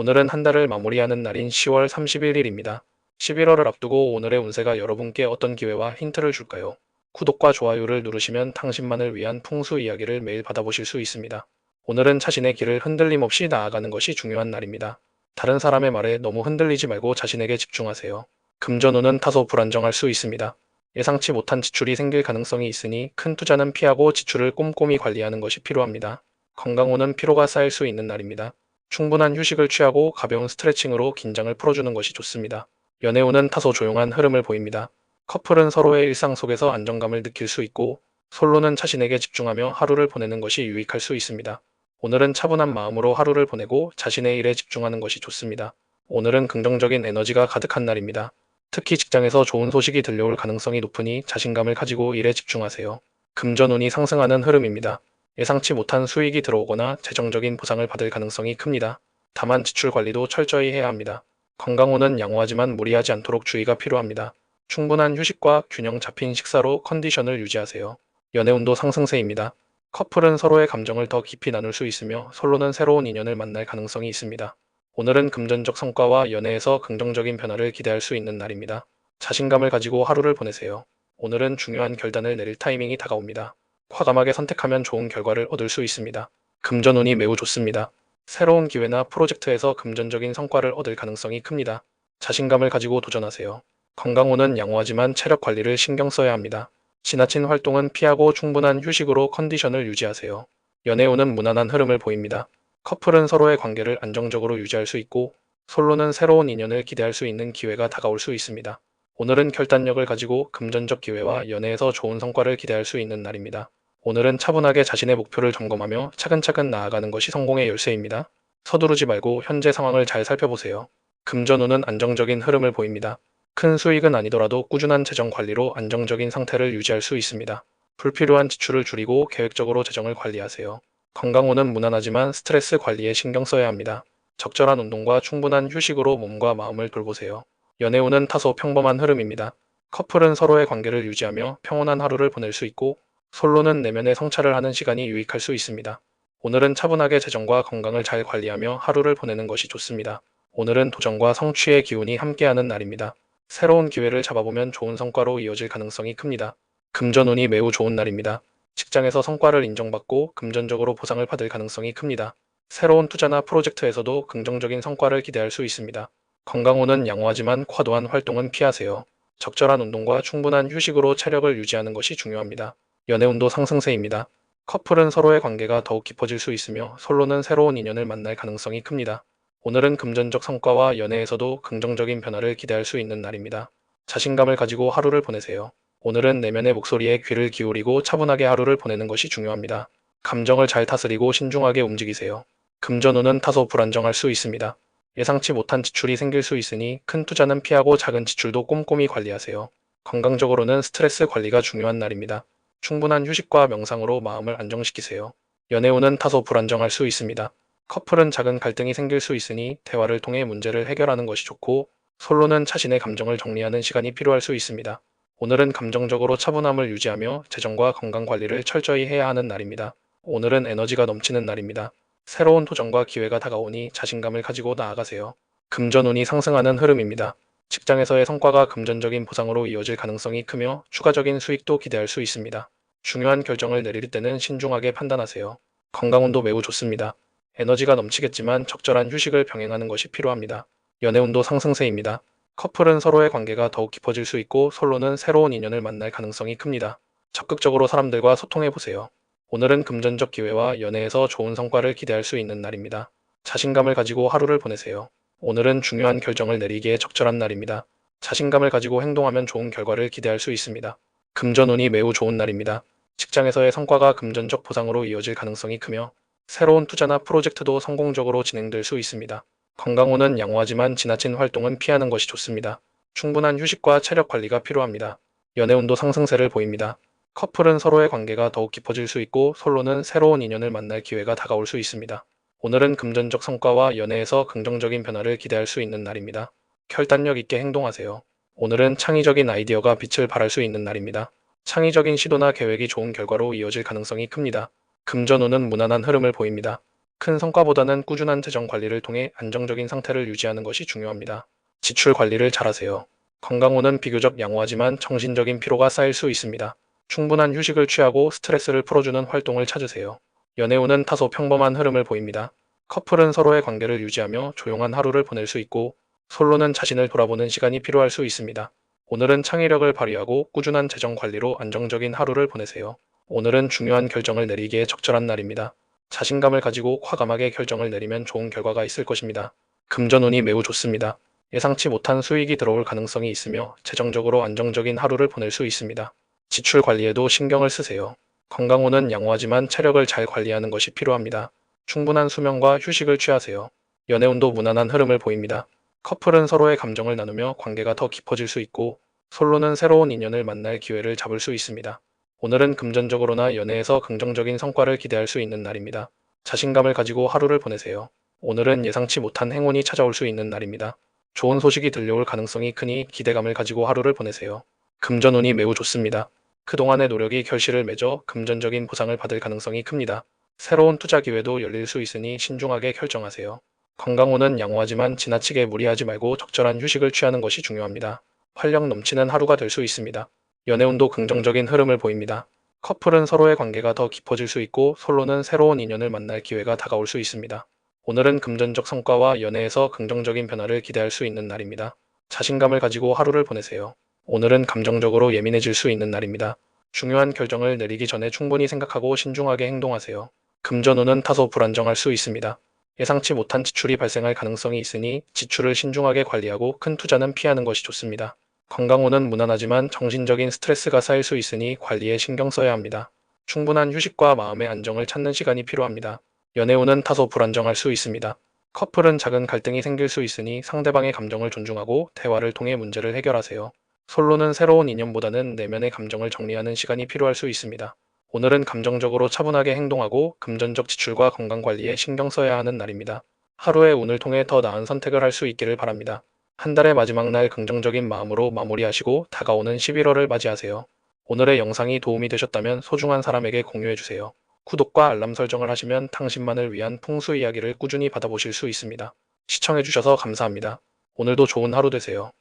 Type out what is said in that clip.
오늘은 한 달을 마무리하는 날인 10월 31일입니다. 11월을 앞두고 오늘의 운세가 여러분께 어떤 기회와 힌트를 줄까요? 구독과 좋아요를 누르시면 당신만을 위한 풍수 이야기를 매일 받아보실 수 있습니다. 오늘은 자신의 길을 흔들림 없이 나아가는 것이 중요한 날입니다. 다른 사람의 말에 너무 흔들리지 말고 자신에게 집중하세요. 금전운은 다소 불안정할 수 있습니다. 예상치 못한 지출이 생길 가능성이 있으니 큰 투자는 피하고 지출을 꼼꼼히 관리하는 것이 필요합니다. 건강운은 피로가 쌓일 수 있는 날입니다. 충분한 휴식을 취하고 가벼운 스트레칭으로 긴장을 풀어주는 것이 좋습니다. 연애운은 다소 조용한 흐름을 보입니다. 커플은 서로의 일상 속에서 안정감을 느낄 수 있고 솔로는 자신에게 집중하며 하루를 보내는 것이 유익할 수 있습니다. 오늘은 차분한 마음으로 하루를 보내고 자신의 일에 집중하는 것이 좋습니다. 오늘은 긍정적인 에너지가 가득한 날입니다. 특히 직장에서 좋은 소식이 들려올 가능성이 높으니 자신감을 가지고 일에 집중하세요. 금전운이 상승하는 흐름입니다. 예상치 못한 수익이 들어오거나 재정적인 보상을 받을 가능성이 큽니다. 다만 지출 관리도 철저히 해야 합니다. 건강운은 양호하지만 무리하지 않도록 주의가 필요합니다. 충분한 휴식과 균형 잡힌 식사로 컨디션을 유지하세요. 연애운도 상승세입니다. 커플은 서로의 감정을 더 깊이 나눌 수 있으며 솔로는 새로운 인연을 만날 가능성이 있습니다. 오늘은 금전적 성과와 연애에서 긍정적인 변화를 기대할 수 있는 날입니다. 자신감을 가지고 하루를 보내세요. 오늘은 중요한 결단을 내릴 타이밍이 다가옵니다. 과감하게 선택하면 좋은 결과를 얻을 수 있습니다. 금전운이 매우 좋습니다. 새로운 기회나 프로젝트에서 금전적인 성과를 얻을 가능성이 큽니다. 자신감을 가지고 도전하세요. 건강운은 양호하지만 체력 관리를 신경 써야 합니다. 지나친 활동은 피하고 충분한 휴식으로 컨디션을 유지하세요. 연애운은 무난한 흐름을 보입니다. 커플은 서로의 관계를 안정적으로 유지할 수 있고 솔로는 새로운 인연을 기대할 수 있는 기회가 다가올 수 있습니다. 오늘은 결단력을 가지고 금전적 기회와 연애에서 좋은 성과를 기대할 수 있는 날입니다. 오늘은 차분하게 자신의 목표를 점검하며 차근차근 나아가는 것이 성공의 열쇠입니다. 서두르지 말고 현재 상황을 잘 살펴보세요. 금전운은 안정적인 흐름을 보입니다. 큰 수익은 아니더라도 꾸준한 재정 관리로 안정적인 상태를 유지할 수 있습니다. 불필요한 지출을 줄이고 계획적으로 재정을 관리하세요. 건강운은 무난하지만 스트레스 관리에 신경 써야 합니다. 적절한 운동과 충분한 휴식으로 몸과 마음을 돌보세요. 연애운은 다소 평범한 흐름입니다. 커플은 서로의 관계를 유지하며 평온한 하루를 보낼 수 있고 솔로는 내면의 성찰을 하는 시간이 유익할 수 있습니다. 오늘은 차분하게 재정과 건강을 잘 관리하며 하루를 보내는 것이 좋습니다. 오늘은 도전과 성취의 기운이 함께하는 날입니다. 새로운 기회를 잡아보면 좋은 성과로 이어질 가능성이 큽니다. 금전운이 매우 좋은 날입니다. 직장에서 성과를 인정받고 금전적으로 보상을 받을 가능성이 큽니다. 새로운 투자나 프로젝트에서도 긍정적인 성과를 기대할 수 있습니다. 건강운은 양호하지만 과도한 활동은 피하세요. 적절한 운동과 충분한 휴식으로 체력을 유지하는 것이 중요합니다. 연애운도 상승세입니다. 커플은 서로의 관계가 더욱 깊어질 수 있으며 솔로는 새로운 인연을 만날 가능성이 큽니다. 오늘은 금전적 성과와 연애에서도 긍정적인 변화를 기대할 수 있는 날입니다. 자신감을 가지고 하루를 보내세요. 오늘은 내면의 목소리에 귀를 기울이고 차분하게 하루를 보내는 것이 중요합니다. 감정을 잘 다스리고 신중하게 움직이세요. 금전운은 다소 불안정할 수 있습니다. 예상치 못한 지출이 생길 수 있으니 큰 투자는 피하고 작은 지출도 꼼꼼히 관리하세요. 건강적으로는 스트레스 관리가 중요한 날입니다. 충분한 휴식과 명상으로 마음을 안정시키세요. 연애운은 다소 불안정할 수 있습니다. 커플은 작은 갈등이 생길 수 있으니 대화를 통해 문제를 해결하는 것이 좋고 솔로는 자신의 감정을 정리하는 시간이 필요할 수 있습니다. 오늘은 감정적으로 차분함을 유지하며 재정과 건강 관리를 철저히 해야 하는 날입니다. 오늘은 에너지가 넘치는 날입니다. 새로운 도전과 기회가 다가오니 자신감을 가지고 나아가세요. 금전운이 상승하는 흐름입니다. 직장에서의 성과가 금전적인 보상으로 이어질 가능성이 크며 추가적인 수익도 기대할 수 있습니다. 중요한 결정을 내릴 때는 신중하게 판단하세요. 건강운도 매우 좋습니다. 에너지가 넘치겠지만 적절한 휴식을 병행하는 것이 필요합니다. 연애운도 상승세입니다. 커플은 서로의 관계가 더욱 깊어질 수 있고 솔로는 새로운 인연을 만날 가능성이 큽니다. 적극적으로 사람들과 소통해 보세요. 오늘은 금전적 기회와 연애에서 좋은 성과를 기대할 수 있는 날입니다. 자신감을 가지고 하루를 보내세요. 오늘은 중요한 결정을 내리기에 적절한 날입니다. 자신감을 가지고 행동하면 좋은 결과를 기대할 수 있습니다. 금전운이 매우 좋은 날입니다. 직장에서의 성과가 금전적 보상으로 이어질 가능성이 크며 새로운 투자나 프로젝트도 성공적으로 진행될 수 있습니다. 건강운은 양호하지만 지나친 활동은 피하는 것이 좋습니다. 충분한 휴식과 체력 관리가 필요합니다. 연애운도 상승세를 보입니다. 커플은 서로의 관계가 더욱 깊어질 수 있고 솔로는 새로운 인연을 만날 기회가 다가올 수 있습니다. 오늘은 금전적 성과와 연애에서 긍정적인 변화를 기대할 수 있는 날입니다. 결단력 있게 행동하세요. 오늘은 창의적인 아이디어가 빛을 발할 수 있는 날입니다. 창의적인 시도나 계획이 좋은 결과로 이어질 가능성이 큽니다. 금전운은 무난한 흐름을 보입니다. 큰 성과보다는 꾸준한 재정 관리를 통해 안정적인 상태를 유지하는 것이 중요합니다. 지출 관리를 잘하세요. 건강호는 비교적 양호하지만 정신적인 피로가 쌓일 수 있습니다. 충분한 휴식을 취하고 스트레스를 풀어주는 활동을 찾으세요. 연애운은 타소 평범한 흐름을 보입니다. 커플은 서로의 관계를 유지하며 조용한 하루를 보낼 수 있고 솔로는 자신을 돌아보는 시간이 필요할 수 있습니다. 오늘은 창의력을 발휘하고 꾸준한 재정 관리로 안정적인 하루를 보내세요. 오늘은 중요한 결정을 내리기에 적절한 날입니다. 자신감을 가지고 과감하게 결정을 내리면 좋은 결과가 있을 것입니다. 금전운이 매우 좋습니다. 예상치 못한 수익이 들어올 가능성이 있으며 재정적으로 안정적인 하루를 보낼 수 있습니다. 지출 관리에도 신경을 쓰세요. 건강운은 양호하지만 체력을 잘 관리하는 것이 필요합니다. 충분한 수면과 휴식을 취하세요. 연애운도 무난한 흐름을 보입니다. 커플은 서로의 감정을 나누며 관계가 더 깊어질 수 있고 솔로는 새로운 인연을 만날 기회를 잡을 수 있습니다. 오늘은 금전적으로나 연애에서 긍정적인 성과를 기대할 수 있는 날입니다. 자신감을 가지고 하루를 보내세요. 오늘은 예상치 못한 행운이 찾아올 수 있는 날입니다. 좋은 소식이 들려올 가능성이 크니 기대감을 가지고 하루를 보내세요. 금전운이 매우 좋습니다. 그동안의 노력이 결실을 맺어 금전적인 보상을 받을 가능성이 큽니다. 새로운 투자 기회도 열릴 수 있으니 신중하게 결정하세요. 건강운은 양호하지만 지나치게 무리하지 말고 적절한 휴식을 취하는 것이 중요합니다. 활력 넘치는 하루가 될 수 있습니다. 연애운도 긍정적인 흐름을 보입니다. 커플은 서로의 관계가 더 깊어질 수 있고 솔로는 새로운 인연을 만날 기회가 다가올 수 있습니다. 오늘은 금전적 성과와 연애에서 긍정적인 변화를 기대할 수 있는 날입니다. 자신감을 가지고 하루를 보내세요. 오늘은 감정적으로 예민해질 수 있는 날입니다. 중요한 결정을 내리기 전에 충분히 생각하고 신중하게 행동하세요. 금전운은 타소 불안정할 수 있습니다. 예상치 못한 지출이 발생할 가능성이 있으니 지출을 신중하게 관리하고 큰 투자는 피하는 것이 좋습니다. 건강운은 무난하지만 정신적인 스트레스가 쌓일 수 있으니 관리에 신경 써야 합니다. 충분한 휴식과 마음의 안정을 찾는 시간이 필요합니다. 연애운은 타소 불안정할 수 있습니다. 커플은 작은 갈등이 생길 수 있으니 상대방의 감정을 존중하고 대화를 통해 문제를 해결하세요. 솔로는 새로운 인연보다는 내면의 감정을 정리하는 시간이 필요할 수 있습니다. 오늘은 감정적으로 차분하게 행동하고 금전적 지출과 건강 관리에 신경 써야 하는 날입니다. 하루의 운을 통해 더 나은 선택을 할 수 있기를 바랍니다. 한 달의 마지막 날 긍정적인 마음으로 마무리하시고 다가오는 11월을 맞이하세요. 오늘의 영상이 도움이 되셨다면 소중한 사람에게 공유해주세요. 구독과 알람 설정을 하시면 당신만을 위한 풍수 이야기를 꾸준히 받아보실 수 있습니다. 시청해주셔서 감사합니다. 오늘도 좋은 하루 되세요.